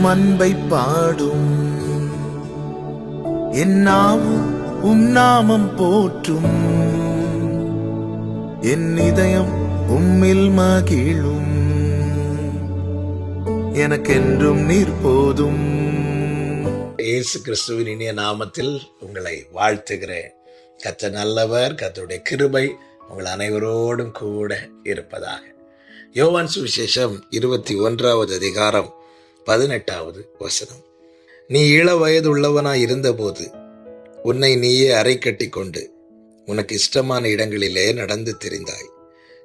உம் அன்பை பாடும். என்னாவும் உம் நாமம் போற்றும். என் இதயம் உம்மில் மகிழும். எனக்கென்றும் நீர் போதும். இயேசு கிறிஸ்துவின் இனிய நாமத்தில் உங்களை வாழ்த்துகிறேன். கத்த நல்லவர் கத்தருடைய கிருபை உங்கள் அனைவரோடும் கூட இருப்பதாக. யோவான் சுவிசேஷம் இருபத்தி ஒன்றாவது அதிகாரம் பதினெட்டாவது வசனம். நீ இள வயதுள்ளவனாய் இருந்தபோது உன்னை நீயே அறை கட்டி கொண்டு உனக்கு இஷ்டமான இடங்களிலே நடந்து திரிந்தாய்.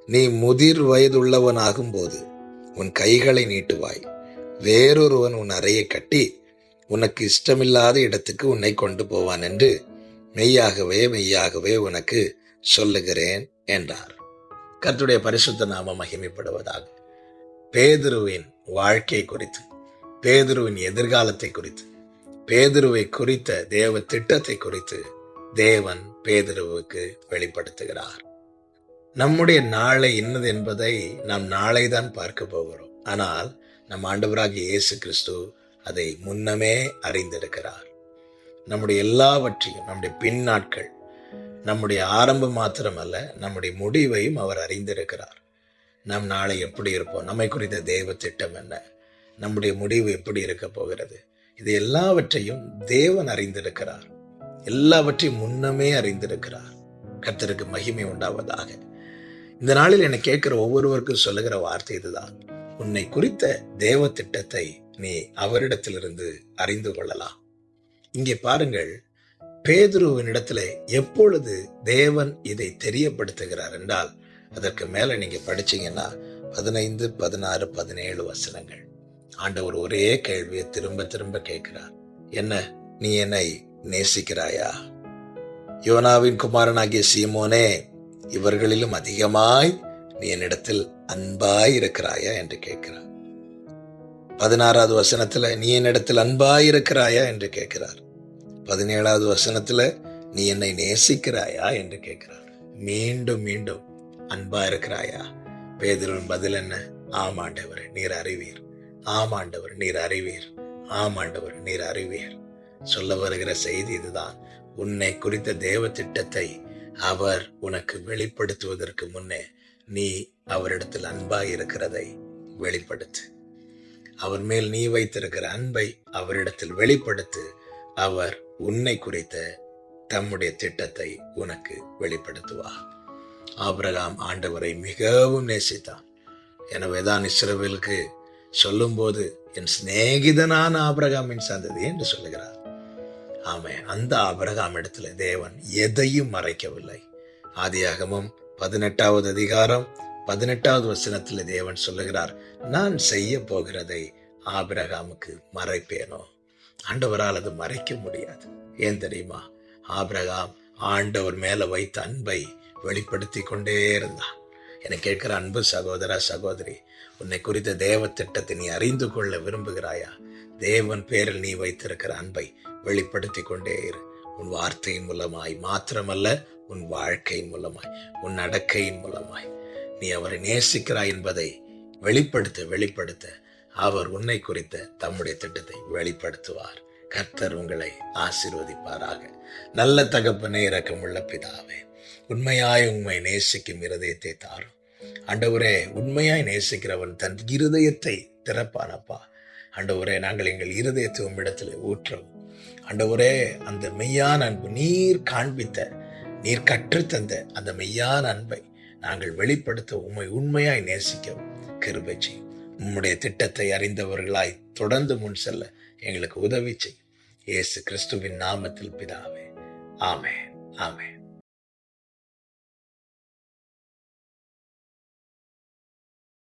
நீ முதிர் வயதுள்ளவனாகும் போது உன் கைகளை நீட்டுவாய். வேறொருவன் உன் அறையை கட்டி உனக்கு இஷ்டமில்லாத இடத்துக்கு உன்னை கொண்டு போவான் என்று மெய்யாகவே மெய்யாகவே உனக்கு சொல்லுகிறேன் என்றார். கர்த்தருடைய பரிசுத்த நாம மகிமைப்படுவதாக. பேதுருவின் வாழ்க்கை குறித்து. பேதுருவின் எதிர்காலத்தை குறித்து. பேதுருவை குறித்த தேவ திட்டத்தை குறித்து தேவன் பேதுருவுக்கு வெளிப்படுத்துகிறார். நம்முடைய நாளை இன்னது என்பதை நாம் நாளை தான் பார்க்க போகிறோம். ஆனால் நம் ஆண்டவராகிய இயேசு கிறிஸ்து அதை முன்னமே அறிந்திருக்கிறார். நம்முடைய எல்லாவற்றையும் நம்முடைய பின் நாட்கள் நம்முடைய ஆரம்பம் மாத்திரமல்ல நம்முடைய முடிவையும் அவர் அறிந்திருக்கிறார். நம் நாளை எப்படி இருப்போம்? நம்மை குறித்த தெய்வ திட்டம் என்ன? நம்முடைய முடிவு எப்படி இருக்க போகிறது? இது எல்லாவற்றையும் தேவன் அறிந்திருக்கிறார். எல்லாவற்றையும் முன்னமே அறிந்திருக்கிறார். கர்த்தருக்கு மகிமை உண்டாவதாக. இந்த நாளில் என்னை கேட்கிற ஒவ்வொருவருக்கும் சொல்லுகிற வார்த்தை இதுதான். உன்னை குறித்த தேவ திட்டத்தை நீ அவரிடத்திலிருந்து அறிந்து கொள்ளலாம். இங்கே பாருங்கள் பேதுருவினிடத்துல எப்பொழுது தேவன் இதை தெரியப்படுத்துகிறார் என்றால் அதற்கு மேல நீங்க படிச்சீங்கன்னா பதினைந்து பதினாறு பதினேழு வசனங்கள். ஆண்டவர் ஒரே கேள்வியை திரும்ப திரும்ப கேட்கிறார். என்ன நீ என்னை நேசிக்கிறாயா? யோனாவின் குமாரனாகிய சீமோனே இவர்களிலும் அதிகமாய் நீ என்னிடத்தில் அன்பாய் இருக்கிறாயா என்று கேட்கிறார். பதினாறாவது வசனத்துல நீ என்னிடத்தில் அன்பாய் இருக்கிறாயா என்று கேட்கிறார். பதினேழாவது வசனத்துல நீ என்னை நேசிக்கிறாயா என்று கேட்கிறார். மீண்டும் மீண்டும் அன்பா இருக்கிறாயா? பேதரின் பதில் என்ன? ஆமாண்டவர் நீர் அறிவீர். ஆமாண்டவர் நீர் அறிவீர். ஆமாண்டவர் நீர் அறிவீர். சொல்ல வருகிற செய்தி இதுதான். உன்னை குறித்த தேவ திட்டத்தை அவர் உனக்கு வெளிப்படுத்துவதற்கு முன்னே நீ அவரிடத்தில் அன்பாய் இருக்கிறதை வெளிப்படுத்து. அவர் மேல் நீ வைத்திருக்கிற அன்பை அவரிடத்தில் வெளிப்படுத்து. அவர் உன்னை குறித்த தம்முடைய திட்டத்தை உனக்கு வெளிப்படுத்துவார் ஆபிரகாம் ஆண்டவரை மிகவும் நேசித்தான். எனவேதான் இஸ்ரவேலுக்கு சொல்லும்போது என் சிநேகிதனான ஆபிரகாமின் சந்ததி என்று சொல்லுகிறார். ஆமே அந்த ஆபிரகாம் இடத்துல தேவன் எதையும் மறைக்கவில்லை. ஆதியாகமும் பதினெட்டாவது அதிகாரம் பதினெட்டாவது வசனத்தில் தேவன் சொல்லுகிறார் நான் செய்ய போகிறதை ஆபிரகாமுக்கு மறைப்பேனோ? ஆண்டவரால் அது மறைக்க முடியாது. ஏன் தெரியுமா? ஆபிரகாம் ஆண்டவர் மேல வைத்த அன்பை வெளிப்படுத்தி கொண்டே இருந்தான். என்னை கேட்கிற அன்பு சகோதர சகோதரி உன்னை குறித்த தேவ திட்டத்தை நீ அறிந்து கொள்ள விரும்புகிறாயா? தேவன் பேரில் நீ வைத்திருக்கிற அன்பை வெளிப்படுத்தி கொண்டே இரு. உன் வார்த்தையின் மூலமாய் மாத்திரமல்ல உன் வாழ்க்கையின் மூலமாய் உன் நடக்கையின் மூலமாய். நீ அவரை நேசிக்கிறாய் என்பதை வெளிப்படுத்த வெளிப்படுத்த. அவர் உன்னை குறித்த தம்முடைய திட்டத்தை வெளிப்படுத்துவார். கர்த்தர் உங்களை ஆசிர்வதிப்பாராக. நல்ல தகப்பனே இரக்கமுள்ள பிதாவே. உண்மையாய் உண்மை நேசிக்கும் இருதயத்தை தாரும். ஆண்டவரே உண்மையாய் நேசிக்கிறவன் தன் இருதயத்தை திறப்பானப்பா. ஆண்டவரே நாங்கள் எங்கள் இருதயத்தை உம்மிடத்தில் ஊற்றவும். ஆண்டவரே அந்த மெய்யான அன்பு நீர் காண்பித்த நீர் கற்றுத்தந்த அந்த மெய்யான அன்பை நாங்கள் வெளிப்படுத்த உண்மை உண்மையாய் நேசிக்கவும். கிருபை செய்யும். உம்முடைய திட்டத்தை அறிந்தவர்களாய் தொடர்ந்து முன் செல்ல எங்களுக்கு உதவி செய்யும். இயேசு கிறிஸ்துவின் நாமத்தில் பிதாவே. ஆமே ஆமே